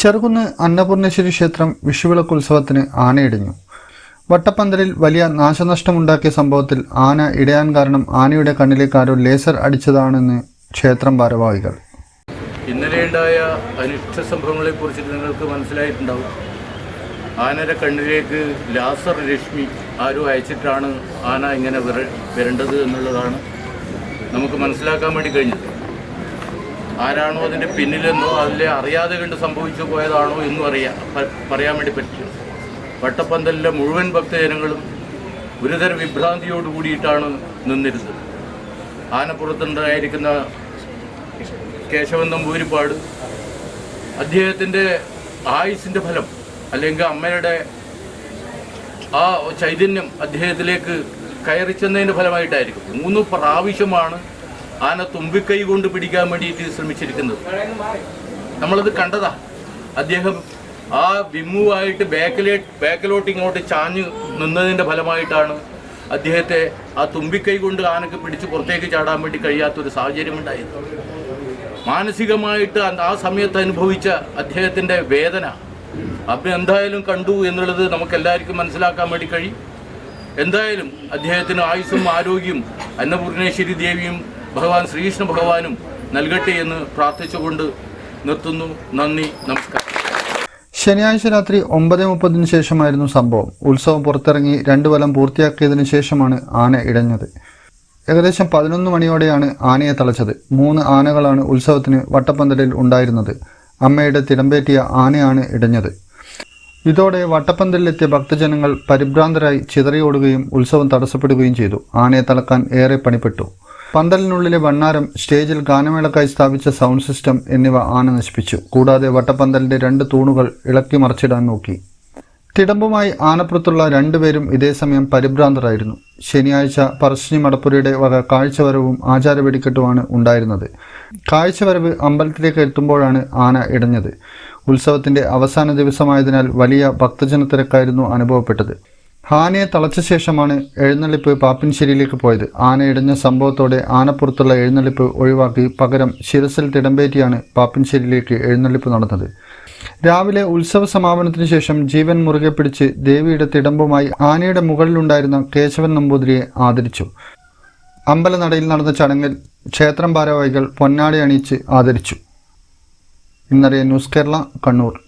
ചെറുകുന്ന് അന്നപൂർണേശ്വരി ക്ഷേത്രം വിഷുവിളക്കുത്സവത്തിന് ആനയിടിഞ്ഞു. വട്ടപ്പന്തലിൽ വലിയ നാശനഷ്ടമുണ്ടാക്കിയ സംഭവത്തിൽ ആന ഇടയാൻ കാരണം ആനയുടെ കണ്ണിലേക്ക് ആരോ ലേസർ അടിച്ചതാണെന്ന് ക്ഷേത്രം ഭാരവാഹികൾ. ഇന്നലെയുണ്ടായ അനിഷ്ട സംഭവങ്ങളെക്കുറിച്ച് നിങ്ങൾക്ക് മനസ്സിലായിട്ടുണ്ടാവും. ആനയുടെ കണ്ണിലേക്ക് ലാസർ രശ്മി ആരും അയച്ചിട്ടാണ് ആന ഇങ്ങനെ വിര വരേണ്ടത് എന്നുള്ളതാണ്. നമുക്ക് മനസ്സിലാക്കാൻ വേണ്ടി കഴിഞ്ഞത്. ആരാണോ അതിന്റെ പിന്നിലെന്നോ അതിലെ അറിയാതെ കണ്ട് സംഭവിച്ചു പോയതാണോ എന്നും അറിയാം പറയാൻ വേണ്ടി പറ്റില്ല. വട്ടപ്പന്തലിലെ മുഴുവൻ ഭക്തജനങ്ങളും ഗുരുതര വിഭ്രാന്തിയോട് കൂടിയിട്ടാണ് നിന്നിരുന്നത്. ആനപ്പുറത്തുണ്ടായിരിക്കുന്ന കേശവൻ നമ്പൂരിപ്പാട് അദ്ദേഹത്തിന്റെ ആയുസിന്റെ ഫലം അല്ലെങ്കിൽ അമ്മയുടെ ആ ചൈതന്യം അദ്ദേഹത്തിലേക്ക് കയറി ചെന്നതിന്റെ ഫലമായിട്ടായിരിക്കും. മൂന്ന് പ്രാവശ്യമാണ് ആന തുമ്പിക്കൈ കൊണ്ട് പിടിക്കാൻ വേണ്ടിയിട്ട് ശ്രമിച്ചിരിക്കുന്നത്. നമ്മളത് കണ്ടതാ. അദ്ദേഹം ആ വിമ്മുവായിട്ട് ബാക്കിലേ ബാക്കിലോട്ട് ഇങ്ങോട്ട് ചാഞ്ഞ് നിന്നതിന്റെ ഫലമായിട്ടാണ് അദ്ദേഹത്തെ ആ തുമ്പിക്കൈ കൊണ്ട് ആനക്ക് പിടിച്ച് പുറത്തേക്ക് ചാടാൻ വേണ്ടി കഴിയാത്തൊരു സാഹചര്യം ഉണ്ടായത്. മാനസികമായിട്ട് ആ സമയത്ത് അനുഭവിച്ച അദ്ദേഹത്തിന്റെ വേദന. അപ്പം എന്തായാലും കണ്ടു എന്നുള്ളത് നമുക്കെല്ലാവർക്കും മനസ്സിലാക്കാൻ വേണ്ടി കഴിയും. എന്തായാലും അദ്ദേഹത്തിന് ആയുസ്സും ആരോഗ്യവും അന്നപൂർണേശ്വരി ദേവിയും ഭഗവാൻ ശ്രീകൃഷ്ണ ഭഗവാനും നൽകട്ടെ എന്ന് പ്രാർത്ഥിച്ചുകൊണ്ട് നിർത്തുന്നു. നന്ദി നമസ്കാരം. ശനിയാഴ്ച രാത്രി ഒമ്പത് മുപ്പതിന് ശേഷമായിരുന്നു സംഭവം. ഉത്സവം പുറത്തിറങ്ങി രണ്ടു വലം പൂർത്തിയാക്കിയതിനു ശേഷമാണ് ആന ഇടഞ്ഞത് ഏകദേശം പതിനൊന്ന് മണിയോടെയാണ് ആനയെ തളച്ചത്. മൂന്ന് ആനകളാണ് ഉത്സവത്തിന് വട്ടപ്പന്തലിൽ ഉണ്ടായിരുന്നത്. അമ്മയുടെ തിടമ്പേറ്റിയ ആനയാണ് ഇടഞ്ഞത് ഇതോടെ വട്ടപ്പന്തലിലെത്തിയ ഭക്തജനങ്ങൾ പരിഭ്രാന്തരായി ചിതറിയോടുകയും ഉത്സവം തടസ്സപ്പെടുകയും ചെയ്തു. ആനയെ തളക്കാൻ ഏറെ പണിപ്പെട്ടു. പന്തലിനുള്ളിലെ വണ്ണാരം സ്റ്റേജിൽ ഗാനമേളക്കായി സ്ഥാപിച്ച സൗണ്ട് സിസ്റ്റം എന്നിവ ആന നശിപ്പിച്ചു. കൂടാതെ വട്ടപ്പന്തലിന്റെ രണ്ട് തൂണുകൾ ഇളക്കി മറിച്ചിടാൻ നോക്കി. തിടമ്പുമായി ആനപ്പുറത്തുള്ള രണ്ടുപേരും ഇതേസമയം പരിഭ്രാന്തരായിരുന്നു. ശനിയാഴ്ച പറശ്ശിനി മടപ്പുരയുടെ വക കാഴ്ചവരവും ആചാര വെടിക്കെട്ടുമാണ് ഉണ്ടായിരുന്നത്. കാഴ്ചവരവ് അമ്പലത്തിലേക്ക് എത്തുമ്പോഴാണ് ആന ഇടഞ്ഞത്. ഉത്സവത്തിന്റെ അവസാന ദിവസമായതിനാൽ വലിയ ഭക്തജന തിരക്കായിരുന്നു അനുഭവപ്പെട്ടത്. ആനയെ തളച്ച ശേഷമാണ് എഴുന്നള്ളിപ്പ് പാപ്പിൻശ്ശേരിയിലേക്ക് പോയത്. ആന ഇടഞ്ഞ സംഭവത്തോടെ ആനപ്പുറത്തുള്ള എഴുന്നള്ളിപ്പ് ഒഴിവാക്കി പകരം ശിരസിൽ തിടമ്പേറ്റിയാണ് പാപ്പിൻശ്ശേരിയിലേക്ക് എഴുന്നള്ളിപ്പ് നടന്നത്. രാവിലെ ഉത്സവ സമാപനത്തിന് ശേഷം ജീവൻ മുറുകെ പിടിച്ച് ദേവിയുടെ തിടമ്പുമായി ആനയുടെ മുകളിലുണ്ടായിരുന്ന കേശവൻ നമ്പൂതിരിയെ ആദരിച്ചു. അമ്പലനടയിൽ നടന്ന ചടങ്ങിൽ ക്ഷേത്രം ഭാരവാഹികൾ പൊന്നാടി അണിയിച്ച് ആദരിച്ചു. ഇന്നറിയ ന്യൂസ് കേരള കണ്ണൂർ.